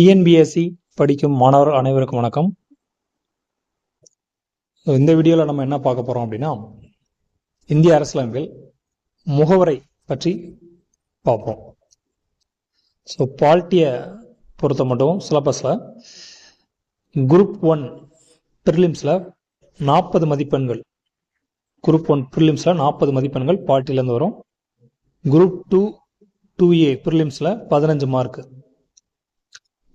TNPSC படிக்கும் மாணவர் அனைவருக்கும் வணக்கம். இந்த வீடியோவில் நம்ம என்ன பார்க்க போகிறோம் அப்படின்னா இந்திய அரசியலமைப்பில் முகவரை பற்றி பார்ப்போம். ஸோ பால்ட்டியை பொறுத்த மட்டும் சிலபஸில் குரூப் ஒன் ப்ரிலிம்ஸில் நாற்பது மதிப்பெண்கள். குரூப் ஒன் ப்ரிலிம்ஸில் நாற்பது மதிப்பெண்கள் பால்ட்டிலேருந்து வரும். குரூப் டூ டூ ஏ ப்ரிலிம்ஸில் பதினஞ்சு mark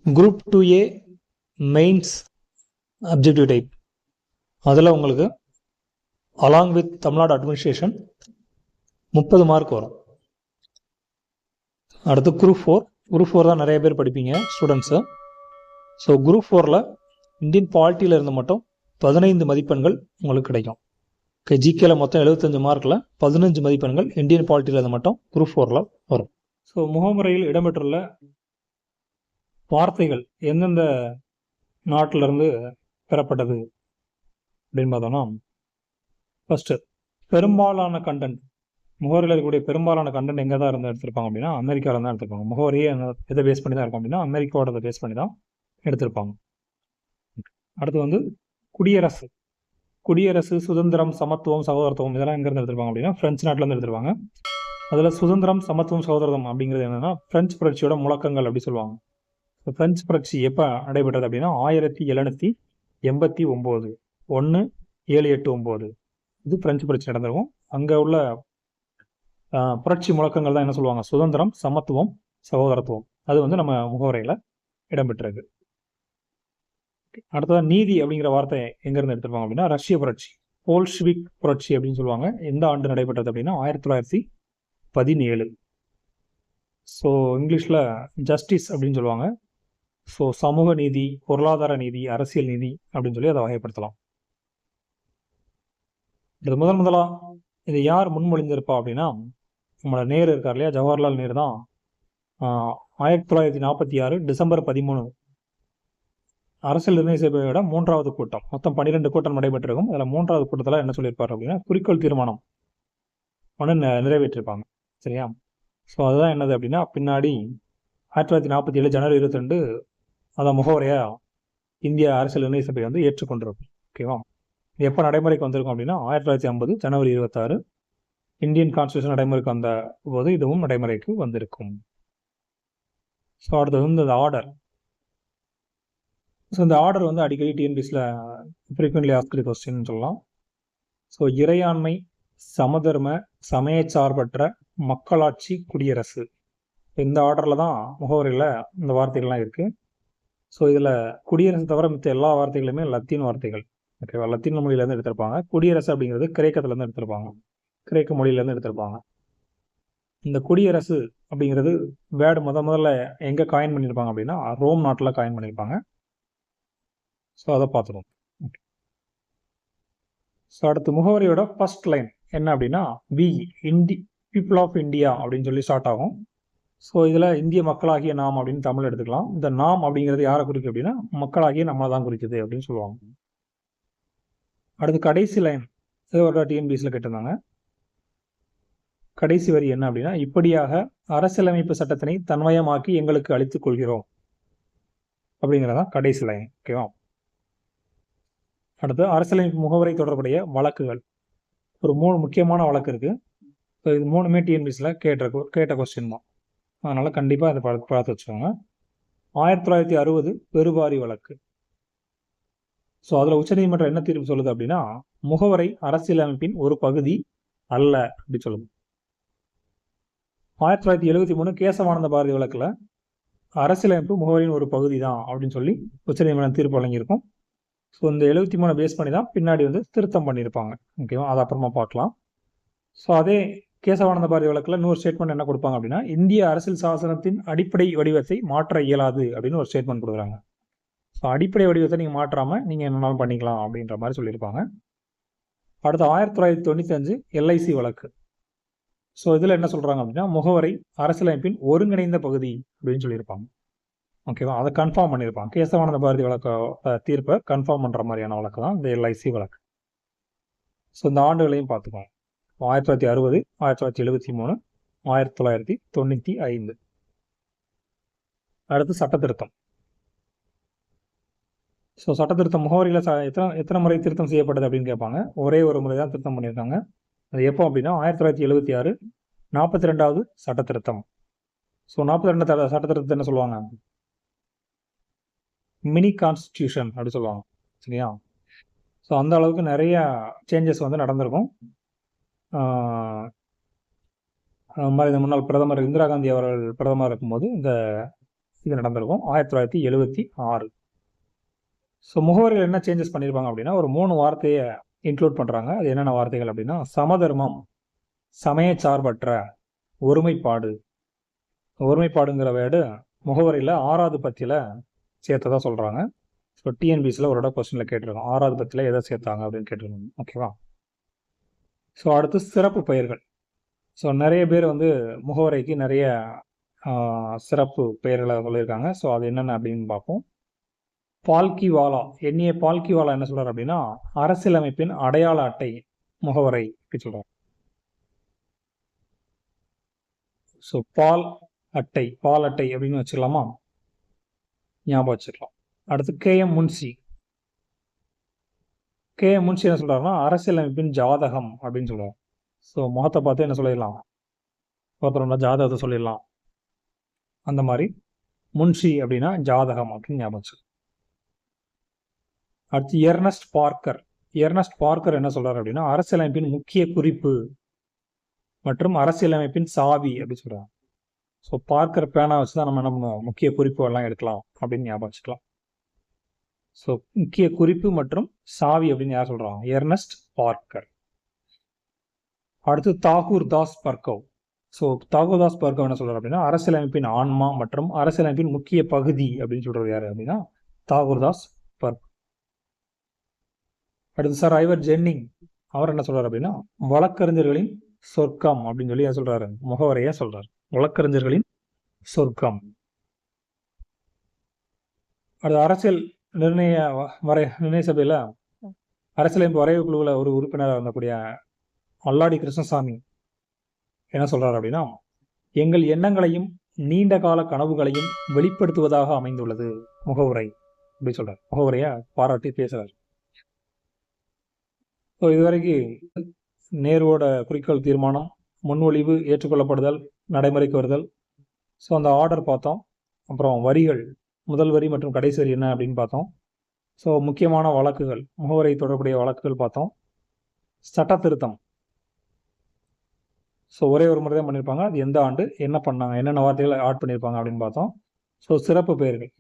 group two A mains objective type அதில் உங்களுக்கு அலாங் வித் தமிழ்நாடு அட்மினிஸ்ட்ரேஷன் முப்பது மார்க் வரும். அடுத்து குரூப் ஃபோர் குரூப் ஃபோர் தான் நிறைய பேர் படிப்பீங்க ஸ்டூடெண்ட்ஸு ஸோ குரூப் ஃபோரில் இந்தியன் பாலிட்டியில் இருந்து மட்டும் பதினைந்து மதிப்பெண்கள் உங்களுக்கு கிடைக்கும். ஓகே ஜிகேல மொத்தம் எழுபத்தஞ்சு மார்க்கில் பதினஞ்சு மதிப்பெண்கள் இந்தியன் பாலிட்டியில் இருந்து மட்டும் குரூப் ஃபோரில் வரும். ஸோ முகமுறையில் இடம்பெற்றுள்ள வார்த்தைகள் எந்தெந்த நாட்டிலிருந்து பெறப்பட்டது அப்படின்னு பார்த்தோம்னா ஃபஸ்ட்டு பெரும்பாலான கண்டென்ட் முகவரியில் இருக்கக்கூடிய பெரும்பாலான கண்டென்ட் எங்கே தான் இருந்து எடுத்திருப்பாங்க அப்படின்னா அமெரிக்காவில் தான் எடுத்திருப்பாங்க. முகவரியே எதை பேஸ் பண்ணி தான் இருக்கும் அப்படின்னா அமெரிக்காவோட பேஸ் பண்ணி தான் எடுத்திருப்பாங்க. அடுத்து வந்து குடியரசு. குடியரசு சுதந்திரம் சமத்துவம் சகோதரத்துவம் இதெல்லாம் எங்கேருந்து எடுத்திருப்பாங்க அப்படின்னா ஃப்ரெஞ்சு நாட்டிலேருந்து எடுத்திருப்பாங்க. அதில் சுதந்திரம் சமத்துவம் சகோதரத்துவம் அப்படிங்கிறது என்னன்னா ஃப்ரெஞ்சு புரட்சியோட முழக்கங்கள் அப்படி சொல்லுவாங்க. இப்போ பிரெஞ்சு புரட்சி எப்போ நடைபெற்றது அப்படின்னா ஆயிரத்தி எழுநூற்றி எண்பத்தி ஒம்பது. ஒன்று ஏழு எட்டு ஒம்பது. இது பிரெஞ்சு புரட்சி நடந்திருக்கும். அங்கே உள்ள புரட்சி முழக்கங்கள் தான் என்ன சொல்லுவாங்க? சுதந்திரம் சமத்துவம் சகோதரத்துவம். அது வந்து நம்ம முகவரையில் இடம்பெற்றிருக்கு. அடுத்ததான் நீதி அப்படிங்கிற வார்த்தை எங்கேருந்து எடுத்திருப்பாங்க அப்படின்னா ரஷ்ய புரட்சி. போல்ஷ்விக் புரட்சி அப்படின்னு சொல்லுவாங்க. எந்த ஆண்டு நடைபெற்றது அப்படின்னா ஆயிரத்தி தொள்ளாயிரத்தி பதினேழு. ஸோ இங்கிலீஷில் ஜஸ்டிஸ் அப்படின்னு சொல்லுவாங்க. ஸோ சமூக நீதி பொருளாதார நீதி அரசியல் நீதி அப்படின்னு சொல்லி அதை வகைப்படுத்தலாம். இது முதன் முதலா இதை யார் முன்மொழிந்திருப்பா அப்படின்னா நம்மளோட நேரு இருக்கார் இல்லையா? ஜவஹர்லால் நேரு தான். ஆஹ், ஆயிரத்தி தொள்ளாயிரத்தி நாற்பத்தி ஆறு டிசம்பர் பதிமூணு. அரசியல் நிர்ணய சபையோட மூன்றாவது கூட்டம். மொத்தம் பன்னிரெண்டு கூட்டம் நடைபெற்றிருக்கும். அதில் மூன்றாவது கூட்டத்தில் என்ன சொல்லியிருப்பார் அப்படின்னா குறிக்கோள் தீர்மானம் ஒன்று நிறைவேற்றிருப்பாங்க. சரியா? ஸோ அதுதான் என்னது அப்படின்னா பின்னாடி ஆயிரத்தி தொள்ளாயிரத்தி நாற்பத்தி ஏழு ஜனவரி இருபத்தி ரெண்டு அந்த முகவரையா இந்திய அரசியல் நிர்ணய சபை வந்து ஏற்றுக்கொண்டிருக்கும். ஓகேவா இது எப்போ நடைமுறைக்கு வந்திருக்கும் அப்படின்னா ஆயிரத்தி தொள்ளாயிரத்தி ஐம்பது ஜனவரி இருபத்தாறு இந்தியன் கான்ஸ்டியூஷன் நடைமுறைக்கு வந்த போது இதுவும் நடைமுறைக்கு வந்திருக்கும். ஸோ அடுத்தது வந்து இந்த ஆர்டர் ஸோ இந்த ஆர்டர் வந்து அடிக்கடி டிஎன்பிஎஸ்ல ஃப்ரீக்வெண்ட்லி ஆஸ்கிரி கொஸ்டின் சொல்லலாம். ஸோ இறையாண்மை சமதர்ம சமயச்சார்பற்ற மக்களாட்சி குடியரசு. இந்த ஆர்டரில் தான் முகவரியில் இந்த வார்த்தைகள்லாம் இருக்குது ஸோ இதில் குடியரசு தவிர மித்த எல்லா வார்த்தைகளுமே லத்தீன் வார்த்தைகள். ஓகேவா லத்தீன் மொழியிலேருந்து எடுத்திருப்பாங்க. குடியரசு அப்படிங்கிறது கிரேக்கத்துலேருந்து எடுத்திருப்பாங்க. கிரேக்க மொழியிலேருந்து எடுத்திருப்பாங்க. இந்த குடியரசு அப்படிங்கிறது வேர்டு முத முதல்ல எங்கே காயின் பண்ணியிருப்பாங்க அப்படின்னா ரோம் நாட்டில் காயின் பண்ணியிருப்பாங்க ஸோ அதை பார்த்துருவோம். ஸோ அடுத்து முகவரியோட ஃபர்ஸ்ட் லைன் என்ன அப்படின்னா we the people of India அப்படின்னு சொல்லி ஸ்டார்ட் ஆகும். ஸோ இதில் இந்திய மக்களாகிய நாம் அப்படின்னு தமிழ் எடுத்துக்கலாம். இந்த நாம் அப்படிங்கிறது யாரை குறிக்கும் அப்படின்னா மக்களாகிய நம்மளை தான் குறிக்குது அப்படின்னு சொல்லுவாங்க. அடுத்து கடைசி லைன் இது ஒரு டிஎன்பிஎஸ்ல கேட்டிருந்தாங்க. கடைசி வரி என்ன அப்படின்னா இப்படியாக அரசியலமைப்பு சட்டத்தினை தன்மயமாக்கி எங்களுக்கு அளித்துக் கொள்கிறோம். அப்படிங்கிறதான் கடைசி லைன் ஓகேவா அடுத்து அரசியலமைப்பு முகவரை தொடர்புடைய வழக்குகள். ஒரு மூணு முக்கியமான வழக்கு இருக்கு. ஸோ இது மூணுமே டிஎன்பிஎஸ்ல கேட்ட கேட்ட கொஸ்டின் தான். அதனால் கண்டிப்பாக அதை பார்த்து பார்த்து வச்சுக்கோங்க. ஆயிரத்தி தொள்ளாயிரத்தி அறுபது பெருவாரி வழக்கு. ஸோ அதில் உச்சநீதிமன்றம் என்ன தீர்ப்பு சொல்லுது அப்படின்னா முகவரை அரசியலமைப்பின் ஒரு பகுதி அல்ல அப்படி சொல்லுது. ஆயிரத்தி தொள்ளாயிரத்தி எழுபத்தி மூணு கேசவானந்த பாரதி வழக்கில் அரசியலமைப்பு முகவரியின் ஒரு பகுதி தான் அப்படின்னு சொல்லி உச்சநீதிமன்றம் தீர்ப்பு வழங்கியிருக்கும். ஸோ இந்த எழுபத்தி மூணு பேஸ் பண்ணி தான் பின்னாடி வந்து திருத்தம் பண்ணியிருப்பாங்க. ஓகேவா? அது அப்புறமா பார்க்கலாம். ஸோ அதே கேசவானந்த பாரதி வழக்கில் இன்னொரு ஸ்டேட்மெண்ட் என்ன கொடுப்பாங்க அப்படின்னா இந்திய அரசியல் சாசனத்தின் அடிப்படை வடிவத்தை மாற்ற இயலாது அப்படின்னு ஒரு ஸ்டேட்மெண்ட் கொடுக்குறாங்க. ஸோ அடிப்படை வடிவத்தை நீங்கள் மாற்றாமல் நீங்கள் என்னன்னாலும் பண்ணிக்கலாம் அப்படின்ற மாதிரி சொல்லியிருப்பாங்க. அடுத்து ஆயிரத்தி தொள்ளாயிரத்தி தொண்ணூத்தஞ்சு எல்ஐசி வழக்கு. ஸோ இதில் என்ன சொல்கிறாங்க அப்படின்னா முகவரை அரசியலமைப்பின் ஒருங்கிணைந்த பகுதி அப்படின்னு சொல்லியிருப்பாங்க. ஓகேவா அதை கன்ஃபார்ம் பண்ணியிருப்பாங்க. கேசவானந்த பாரதி வழக்க தீர்ப்பை கன்ஃபார்ம் பண்ணுற மாதிரியான வழக்கு தான் இந்த எல்ஐசி வழக்கு. ஸோ இந்த ஆண்டுகளையும் பார்த்துக்கோங்க ஆயிரத்தி தொள்ளாயிரத்தி அறுபது ஆயிரத்தி தொள்ளாயிரத்தி எழுபத்தி மூணு ஆயிரத்தி தொள்ளாயிரத்தி தொண்ணூற்றி ஐந்து. அடுத்து சட்ட திருத்தம் ஸோ சட்ட திருத்தம் முகவரியில் ச எத்தனை எத்தனை முறை திருத்தம் செய்யப்பட்டது அப்படின்னு கேட்பாங்க. ஒரே ஒரு முறை தான் திருத்தம் பண்ணியிருக்காங்க. அது எப்போ அப்படின்னா ஆயிரத்தி தொள்ளாயிரத்தி எழுபத்தி ஆறு நாற்பத்தி ரெண்டாவது சட்ட திருத்தம் ஸோ நாற்பத்தி ரெண்டு த சட்ட திருத்தத்தை என்ன சொல்லுவாங்க? மினி கான்ஸ்டியூஷன் அப்படி சொல்லுவாங்க. சரியா? ஸோ அந்த அளவுக்கு நிறைய சேஞ்சஸ் வந்து நடந்திருக்கும். மாதிரி இந்த முன்னாள் பிரதமர் இந்திரா காந்தி அவர்கள் பிரதமர் இருக்கும்போது இந்த இது நடந்திருக்கும். ஆயிரத்தி தொள்ளாயிரத்தி எழுபத்தி ஆறு. ஸோ முகவரியில் என்ன சேஞ்சஸ் பண்ணியிருப்பாங்க அப்படின்னா ஒரு மூணு வார்த்தையை இன்க்ளூட் பண்ணுறாங்க அது என்னென்ன வார்த்தைகள் அப்படின்னா சமதர்மம் சமயச்சார்பற்ற ஒருமைப்பாடு. ஒருமைப்பாடுங்கிற வேர்டு முகவரியில் ஆறாவது பத்தியில் சேர்த்ததாக சொல்கிறாங்க ஸோ டிஎன்பிசியில் ஒரு இடம் கொஸ்டினில் கேட்டிருக்கோம். ஆறாவது பத்தியில் எதை சேர்த்தாங்க அப்படின்னு கேட்டிருக்கோம். ஓகேவா ஸோ அடுத்து சிறப்பு பெயர்கள். ஸோ நிறைய பேர் வந்து முகவரைக்கு நிறைய சிறப்பு பெயர்களை சொல்லியிருக்காங்க. ஸோ அது என்னென்ன அப்படின்னு பார்ப்போம். பால்கிவாலா. எண்ணிய பால்கிவாலா என்ன சொல்கிறார் அப்படின்னா அரசியலமைப்பின் அடையாள அட்டை முகவரை அப்படி சொல்கிறார் ஸோ பால் அட்டை பால் அட்டை அப்படின்னு வச்சுக்கலாமா? ஞாபகம் வச்சுக்கலாம். அடுத்து K M Munshi. K Munshi Munshi என்ன சொல்றாருன்னா அரசியலமைப்பின் ஜாதகம் அப்படின்னு சொல்லுவோம். ஸோ முகத்தை பார்த்து என்ன சொல்லிடலாம்? ஒருத்தரோட ஜாதகத்தை சொல்லிடலாம். அந்த மாதிரி முன்ஷி அப்படின்னா ஜாதகம் அப்படின்னு ஞாபகம் வச்சுக்கணும். அடுத்து எர்னஸ்ட் பார்க்கர் எர்னஸ்ட் பார்க்கர் என்ன சொல்றாரு அப்படின்னா அரசியலமைப்பின் முக்கிய குறிப்பு மற்றும் அரசியலமைப்பின் சாவி அப்படின்னு சொல்றாங்க ஸோ பார்க்கர் பேனா வச்சு தான் நம்ம என்ன பண்ணுவோம்? முக்கிய குறிப்பு எல்லாம் எடுக்கலாம் அப்படின்னு ஞாபகம் வச்சுக்கலாம். ஸோ முக்கிய குறிப்பு மற்றும் சாவி அப்படின்னு யார் சொல்றாங்க? எர்னஸ்ட் பார்க்கர் அடுத்து தாகூர் தாஸ் பர்கவ். ஸோ தாகூர் தாஸ் பர்கவ் என்ன சொல்றாரு அப்படின்னா அரசியலமைப்பின் ஆன்மா மற்றும் அரசியலமைப்பின் முக்கிய பகுதி அப்படின்னு சொல்றது யாரு அப்படின்னா தாகூர் தாஸ் பர்க் அடுத்து சார் ஐவர் ஜென்னிங். அவர் என்ன சொல்றாரு அப்படின்னா வழக்கறிஞர்களின் சொர்க்கம் அப்படின்னு சொல்லி யார் சொல்றாரு? முகவரையா சொல்றாரு. வழக்கறிஞர்களின் சொர்க்கம். அடுத்து அரசியல் நிர்ணய வரை நிர்ணய சபையில அரசியலமைப்பு வரைவு குழுவில் ஒரு உறுப்பினராக இருந்தக்கூடிய மல்லாடி கிருஷ்ணசாமி என்ன சொல்றாரு அப்படின்னா எங்கள் எண்ணங்களையும் நீண்ட கால கனவுகளையும் வெளிப்படுத்துவதாக அமைந்துள்ளது. முகவுரை. அப்படி சொல்றாரு. முகவுரையை? பாராட்டி பேசுறாரு. ஸோ இதுவரைக்கும் நேருவோட குறிக்கோள் தீர்மானம் முன்மொழிவு ஏற்றுக்கொள்ளப்படுதல் நடைமுறைக்கு வருதல். ஸோ அந்த ஆர்டர் பார்த்தோம். அப்புறம் வரிகள். முதல் வரி மற்றும் கடைசி வரி என்ன அப்படின்னு பார்த்தோம். ஸோ முக்கியமான வழக்குகள் முகவரை தொடர்புடைய வழக்குகள் பார்த்தோம். சட்ட திருத்தம் ஸோ ஒரே ஒரு முறை தான் பண்ணியிருப்பாங்க அது எந்த ஆண்டு என்ன பண்ணாங்க என்னென்ன வார்த்தைகளை ஆட் பண்ணியிருப்பாங்க அப்படின்னு பார்த்தோம். ஸோ சிறப்பு பெயர்கள்.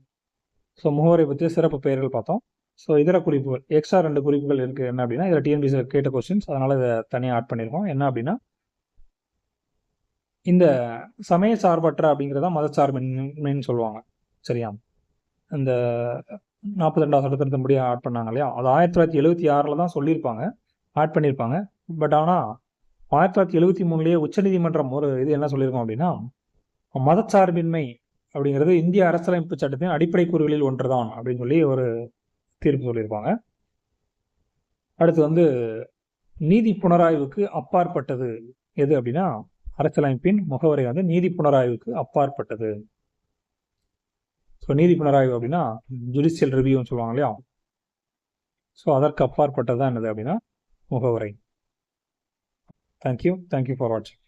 ஸோ முகவரை பற்றிய சிறப்பு பெயர்கள் பார்த்தோம். ஸோ இதர குறிப்புகள் எக்ஸ்ட்ரா ரெண்டு குறிப்புகள் இருக்குது என்ன அப்படின்னா இதில் டிஎன்பிசியில் கேட்ட கொஸ்டின்ஸ் அதனால் இதை தனியாக ஆட் பண்ணியிருக்கோம் என்ன அப்படின்னா இந்த சமய சார்பற்ற அப்படிங்கிறத மதச்சார்பின்மைன்னு சொல்லுவாங்க. சரியா? இந்த நாற்பத்தி ரெண்டாவது சட்டத்திட்டத்தின்படி ஆட் பண்ணாங்க இல்லையா? அது ஆயிரத்தி தொள்ளாயிரத்தி எழுபத்தி ஆறில் தான் சொல்லியிருப்பாங்க. ஆட் பண்ணியிருப்பாங்க. பட் ஆனால் ஆயிரத்தி தொள்ளாயிரத்தி எழுபத்தி மூணுலேயே உச்சநீதிமன்றம் ஒரு இது என்ன சொல்லியிருக்கோம் அப்படின்னா மதச்சார்பின்மை அப்படிங்கிறது இந்திய அரசியலமைப்பு சட்டத்தின் அடிப்படை கூறுகளில் ஒன்றுதான் அப்படின்னு சொல்லி ஒரு தீர்ப்பு சொல்லியிருப்பாங்க. அடுத்து வந்து நீதி புனராய்வுக்கு அப்பாற்பட்டது எது அப்படின்னா அரசியலமைப்பின் முகவரி வந்து நீதி புனராய்வுக்கு அப்பாற்பட்டது. ஸோ நீதி புனராய்வு அப்படின்னா ஜுடிஷியல் ரிவ்யூன்னு சொல்லுவாங்க இல்லையா? ஸோ அதற்கு அப்பாற்பட்டது தான் என்னது அப்படின்னா முகவரை. தேங்க்யூ தேங்க்யூ ஃபார் வாட்சிங்